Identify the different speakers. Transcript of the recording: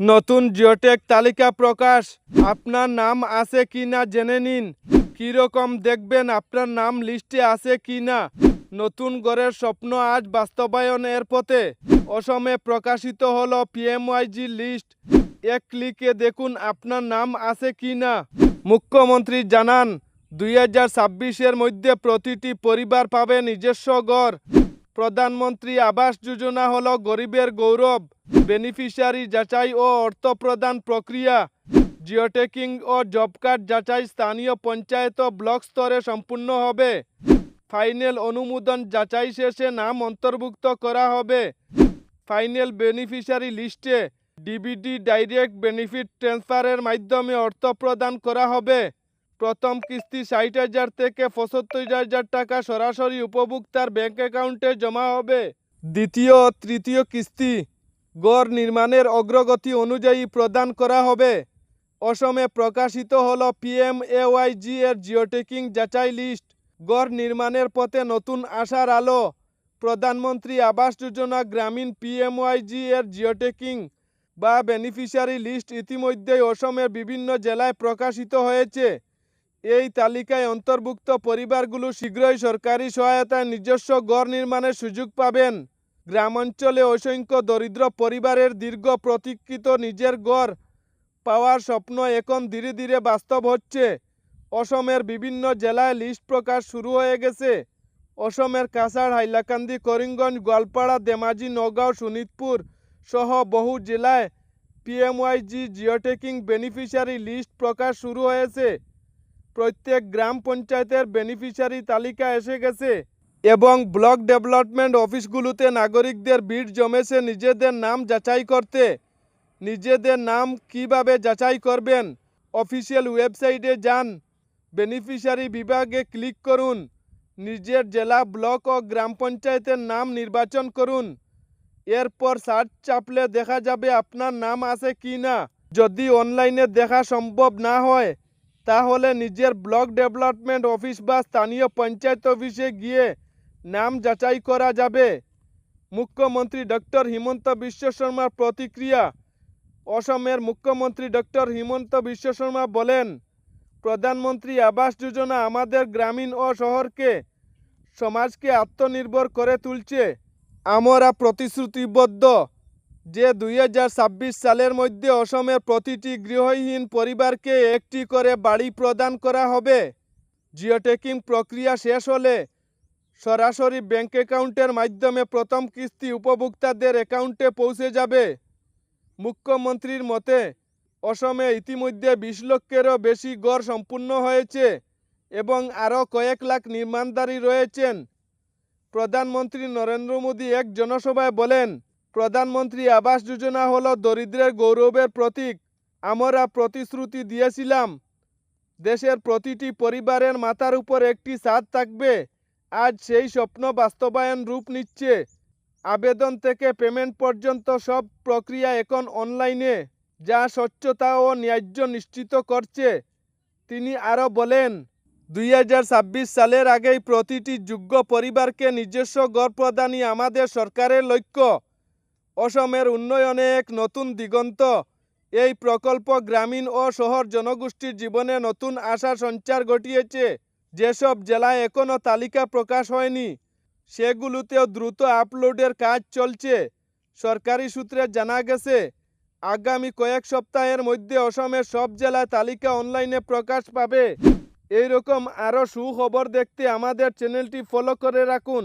Speaker 1: নতুন জিওটেক তালিকা প্রকাশ। আপনার নাম আছে কি না জেনে নিন। কীরকম দেখবেন আপনার নাম লিস্টে আছে কি না নতুন গড়ের স্বপ্ন আজ বাস্তবায়নের পথে। অসমে প্রকাশিত হলো পিএমওয়াইজি লিস্ট। এক ক্লিকে দেখুন আপনার নাম আছে কি না মুখ্যমন্ত্রী জানান, দুই হাজার ছাব্বিশের মধ্যে প্রতিটি পরিবার পাবে নিজস্ব গড় প্রধানমন্ত্রী আবাস যোজনা হল গরিবের গৌরব বেনিফিশিয়ারি যাচাই ও অর্থ প্রদান প্রক্রিয়া। জিওটেকিং ও জব কার্ড যাচাই স্থানীয় পঞ্চায়েত ও ব্লক স্তরে সম্পূর্ণ হবে। ফাইনাল অনুমোদন যাচাই শেষে নাম অন্তর্ভুক্ত করা হবে। ফাইনাল বেনিফিশিয়ারি লিস্টে D B T direct benefit ট্রান্সফারের মাধ্যমে অর্থ প্রদান করা হবে। প্রথম কিস্তি ষাট হাজার থেকে পঁচাত্তর হাজার টাকা সরাসরি উপভোক্তার ব্যাংক অ্যাকাউন্টে জমা হবে। দ্বিতীয় ও তৃতীয় কিস্তি গড় নির্মাণের অগ্রগতি অনুযায়ী প্রদান করা হবে। অসমে প্রকাশিত হল পিএম এওয়াইজি এর জিওটেকিং যাচাই লিস্ট। গড় নির্মাণের পথে নতুন আশার আলো। প্রধানমন্ত্রী আবাস যোজনা গ্রামীণ পিএমওয়াইজি এর জিওটেকিং বা বেনিফিশিয়ারি লিস্ট ইতিমধ্যেই অসমের বিভিন্ন জেলায় প্রকাশিত হয়েছে। এই তালিকায় অন্তর্ভুক্ত পরিবারগুলো শীঘ্রই সরকারি সহায়তায় নিজস্ব গড় নির্মাণের সুযোগ পাবেন। গ্রামাঞ্চলে অসংখ্য দরিদ্র পরিবারের দীর্ঘ প্রতীক্ষিত নিজের গড় পাওয়ার স্বপ্ন এখন ধীরে ধীরে বাস্তব হচ্ছে। অসমের বিভিন্ন জেলায় লিস্ট প্রকাশ শুরু হয়ে গেছে। অসমের কাছাড় হাইলাকান্দি, করিমগঞ্জ, গোয়ালপাড়া দেমাজি নগাঁও শোনিতপুর সহ বহু জেলায় পিএমওয়াইজি জিওটেকিং বেনিফিশিয়ারি লিস্ট প্রকাশ শুরু হয়েছে। প্রত্যেক গ্রাম পঞ্চায়েতের বেনিফিশিয়ারি তালিকা এসে গেছে এবং ব্লক ডেভেলপমেন্ট অফিসগুলোতে নাগরিকদের ভিড় জমেছে নিজেদের নাম যাচাই করতে। নিজেদের নাম কীভাবে যাচাই করবেন? অফিসিয়াল ওয়েবসাইটে যান। বেনিফিশিয়ারি বিভাগে ক্লিক করুন। নিজের জেলা, ব্লক ও গ্রাম পঞ্চায়েতের নাম নির্বাচন করুন। এরপর সার্চ চাপলে দেখা যাবে আপনার নাম আছে কি না যদি অনলাইনে দেখা সম্ভব না হয় তাহলে নিজের ব্লক ডেভেলপমেন্ট অফিস বা স্থানীয় পঞ্চায়েত অফিসে গিয়ে নাম যাচাই করা যাবে। মুখ্যমন্ত্রী ডক্টর হিমন্ত বিশ্ব শর্মার প্রতিক্রিয়া। অসমের মুখ্যমন্ত্রী ডক্টর হিমন্ত বিশ্ব শর্মা বলেন, প্রধানমন্ত্রী আবাস যোজনা আমাদের গ্রামীণ ও শহরকে, সমাজকে আত্মনির্ভর করে তুলছে। আমরা প্রতিশ্রুতিবদ্ধ। যে দুই হাজার ছাব্বিশ সালের মধ্যে অসমের প্রতিটি গৃহহীন পরিবারকে একটি করে বাড়ি প্রদান করা হবে। জিওটেকিং প্রক্রিয়া শেষ হলে সরাসরি ব্যাংক অ্যাকাউন্টের মাধ্যমে প্রথম কিস্তি উপভোক্তাদের অ্যাকাউন্টে পৌঁছে যাবে। মুখ্যমন্ত্রীর মতে, অসমে ইতিমধ্যে বিশ লক্ষেরও বেশি গড় সম্পূর্ণ হয়েছে এবং আরও কয়েক লাখ নির্মাণদারী রয়েছেন। প্রধানমন্ত্রী নরেন্দ্র মোদী এক জনসভায় বলেন প্রধানমন্ত্রী আবাস যোজনা হলো দরিদ্রের গৌরবের প্রতীক। আমরা প্রতিশ্রুতি দিয়েছিলাম, দেশের প্রতিটি পরিবারের মাথার উপর একটি ছাদ থাকবে। আজ সেই স্বপ্ন বাস্তবায়ন রূপ নিচ্ছে। আবেদন থেকে পেমেন্ট পর্যন্ত সব প্রক্রিয়া এখন অনলাইনে, যা স্বচ্ছতা ও ন্যায্য নিশ্চিত করছে। তিনি আরও বলেন, দুই হাজার ছাব্বিশ সালের আগেই প্রতিটি যোগ্য পরিবারকে নিজস্ব গড় প্রদানই আমাদের সরকারের লক্ষ্য। অসমের উন্নয়নে এক নতুন দিগন্ত। এই প্রকল্প গ্রামীণ ও শহর জনগোষ্ঠীর জীবনে নতুন আশা সঞ্চার ঘটিয়েছে। যেসব জেলায় এখনও তালিকা প্রকাশ হয়নি, সেগুলোতেও দ্রুত আপলোডের কাজ চলছে। সরকারি সূত্রে জানা গেছে, আগামী কয়েক সপ্তাহের মধ্যে অসমের সব জেলায় তালিকা অনলাইনে প্রকাশ পাবে। এইরকম আরও সুখবর দেখতে আমাদের চ্যানেলটি ফলো করে রাখুন।